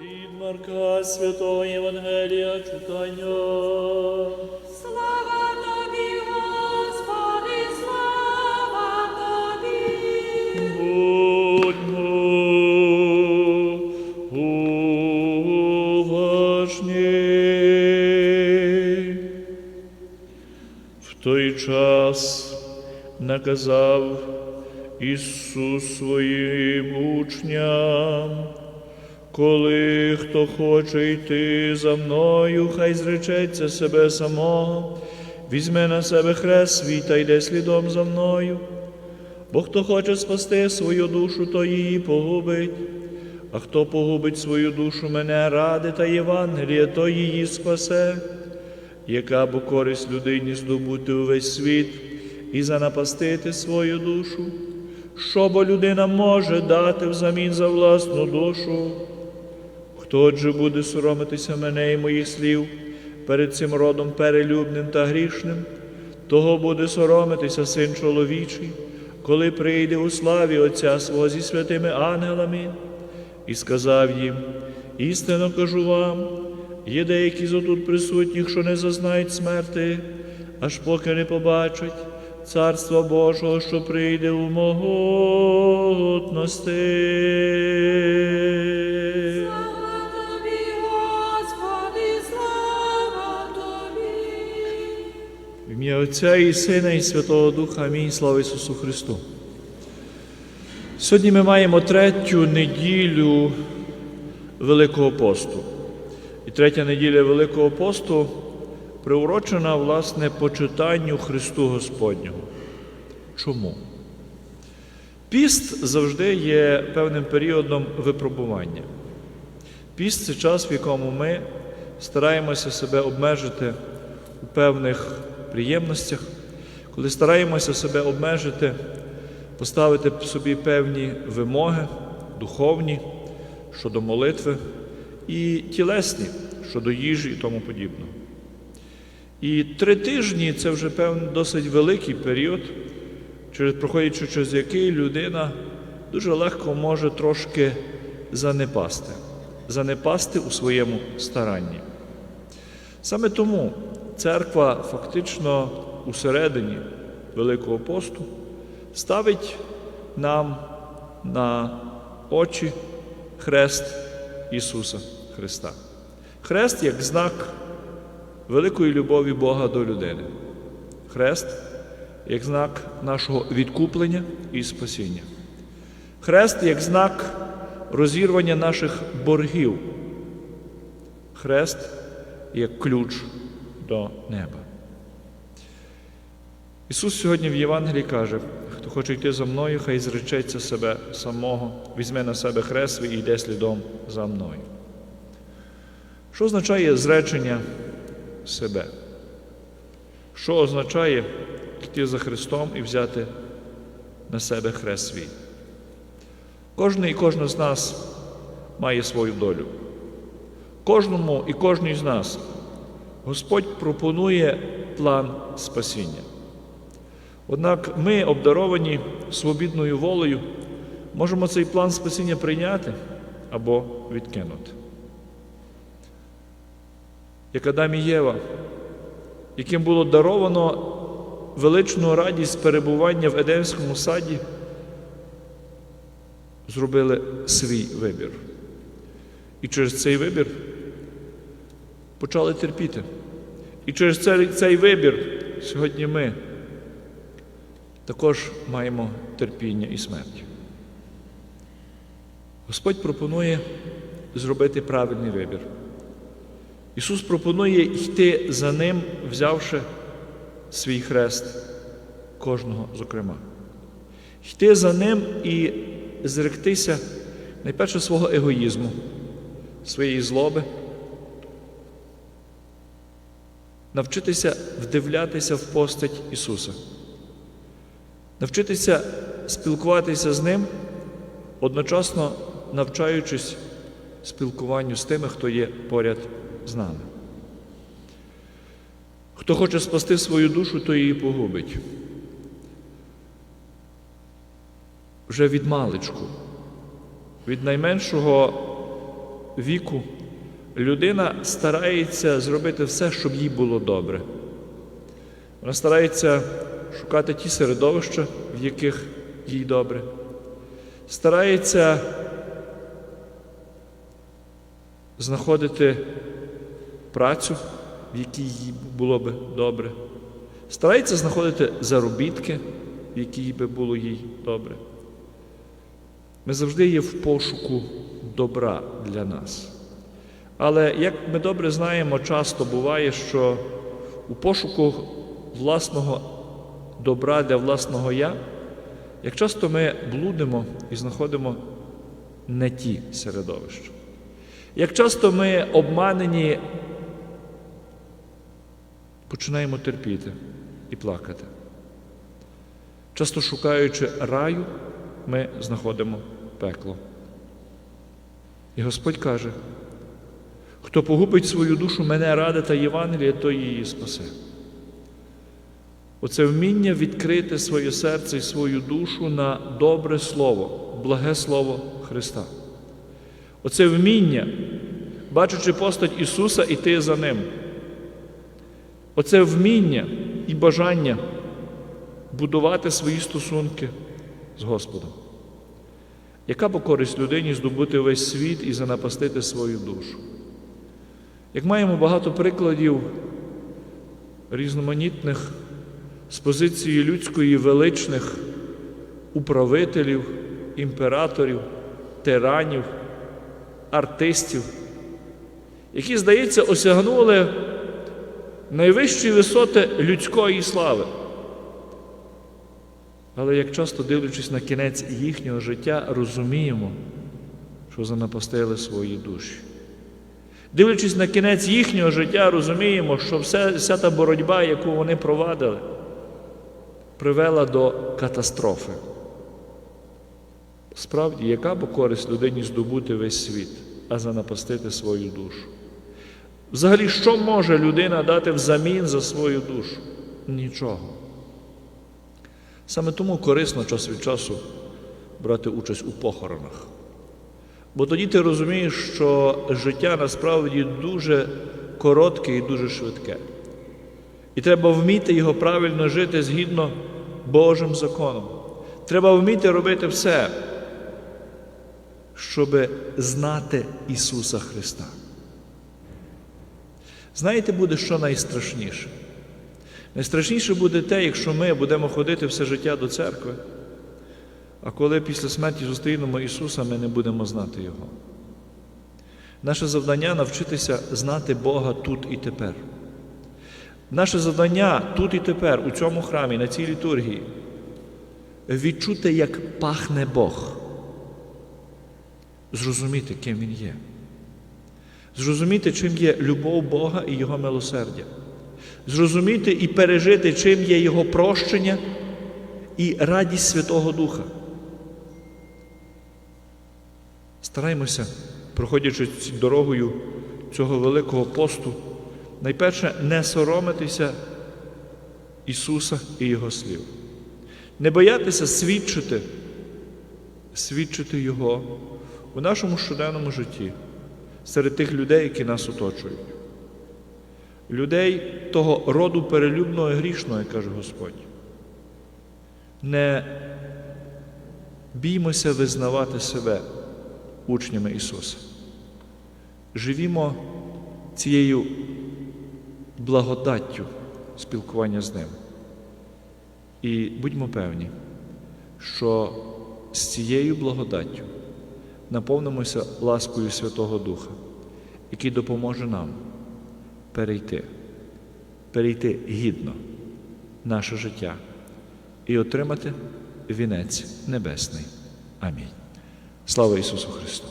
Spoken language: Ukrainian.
Від Марка Святого Євангелія читання. Слава тобі, Господи, слава тобі. Будьмо уважні. В той час наказав Ісус своїм учням, коли хто хоче йти за мною, хай зречеться себе самого, візьме на себе хрест свій та йде слідом за мною. Бо хто хоче спасти свою душу, то її погубить, а хто погубить свою душу мене ради та Євангелія, то її спасе, яка бо користь людині здобути увесь світ і занапастити свою душу, що бо людина може дати взамін за власну душу. Хто же буде соромитися мене і моїх слів перед цим родом перелюбним та грішним, того буде соромитися син чоловічий, коли прийде у славі Отця свого зі святими ангелами, і сказав їм: істинно кажу вам, є деякі з отут присутніх, що не зазнають смерти, аж поки не побачать Царства Божого, що прийде у могутності. Отця і Сина, і Святого Духа. Амінь. Слава Ісусу Христу. Сьогодні ми маємо третю неділю Великого посту. І третя неділя Великого посту приурочена, власне, почитанню Христу Господнього. Чому? Піст завжди є певним періодом випробування. Піст це час, в якому ми стараємося себе обмежити у певних приємностях, коли стараємося себе обмежити, поставити собі певні вимоги, духовні щодо молитви і тілесні щодо їжі і тому подібного. І три тижні це вже певний досить великий період, проходячи через який людина дуже легко може трошки занепасти, занепасти у своєму старанні. Саме тому церква фактично у середині Великого посту ставить нам на очі хрест Ісуса Христа. Хрест як знак великої любові Бога до людини. Хрест як знак нашого відкуплення і спасіння. Хрест як знак розірвання наших боргів. Хрест як ключ до неба. Ісус сьогодні в Євангелії каже, хто хоче йти за мною, хай зречеться себе самого, візьме на себе хрест свій і йде слідом за мною. Що означає зречення себе? Що означає йти за Христом і взяти на себе хрест свій? Кожний і кожна з нас має свою долю. Кожному і кожній з нас Господь пропонує план спасіння. Однак ми, обдаровані свобідною волею, можемо цей план спасіння прийняти або відкинути. Як Адам і Єва, яким було даровано величну радість перебування в Едемському саді, зробили свій вибір. І через цей вибір почали терпіти. І через цей, цей вибір сьогодні ми також маємо терпіння і смерть. Господь пропонує зробити правильний вибір. Ісус пропонує йти за Ним, взявши свій хрест кожного зокрема. Йти за Ним і зректися найперше свого егоїзму, своєї злоби, навчитися вдивлятися в постать Ісуса, навчитися спілкуватися з Ним, одночасно навчаючись спілкуванню з тими, хто є поряд з нами. Хто хоче спасти свою душу, то її погубить. Вже від маличку, від найменшого віку людина старається зробити все, щоб їй було добре. Вона старається шукати ті середовища, в яких їй добре. Старається знаходити працю, в якій їй було би добре. Старається знаходити заробітки, в якій би було їй добре. Ми завжди є в пошуку добра для нас. Але як ми добре знаємо, часто буває, що у пошуку власного добра для власного я, як часто ми блудимо і знаходимо не ті середовища. Як часто ми обманені, починаємо терпіти і плакати. Часто шукаючи раю, ми знаходимо пекло. І Господь каже, хто погубить свою душу мене ради та Євангелія, то її спасе. Оце вміння відкрити своє серце і свою душу на добре слово, благе слово Христа. Оце вміння, бачачи постать Ісуса, іти за Ним. Оце вміння і бажання будувати свої стосунки з Господом. Яка б користь людині здобути весь світ і занапастити свою душу? Як маємо багато прикладів різноманітних з позиції людської величних управителів, імператорів, тиранів, артистів, які, здається, осягнули найвищі висоти людської слави. Але як часто дивлячись на кінець їхнього життя, розуміємо, що занапастили свої душі. Дивлячись на кінець їхнього життя, розуміємо, що вся, вся та боротьба, яку вони провадили, привела до катастрофи. Справді, яка б користь людині здобути весь світ, а занапастити свою душу? Взагалі, що може людина дати взамін за свою душу? Нічого. Саме тому корисно час від часу брати участь у похоронах. Бо тоді ти розумієш, що життя насправді дуже коротке і дуже швидке. І треба вміти його правильно жити згідно Божим законом. Треба вміти робити все, щоб знати Ісуса Христа. Знаєте, буде що найстрашніше? Найстрашніше буде те, якщо ми будемо ходити все життя до церкви, а коли після смерті зустрінемо Ісуса, ми не будемо знати Його. Наше завдання навчитися знати Бога тут і тепер. Наше завдання тут і тепер, у цьому храмі, на цій літургії, відчути, як пахне Бог, зрозуміти, ким Він є, зрозуміти, чим є любов Бога і Його милосердя, зрозуміти і пережити, чим є Його прощення і радість Святого Духа. Стараймося, проходячи дорогою цього великого посту, найперше не соромитися Ісуса і Його слів, не боятися свідчити, свідчити Його у нашому щоденному житті серед тих людей, які нас оточують. Людей того роду перелюбного і грішного, як каже Господь. Не біймося визнавати себе учнями Ісуса. Живімо цією благодаттю спілкування з Ним. І будьмо певні, що з цією благодаттю наповнимося ласкою Святого Духа, який допоможе нам перейти, перейти гідно наше життя і отримати вінець небесний. Амінь. Слава Ісусу Христу!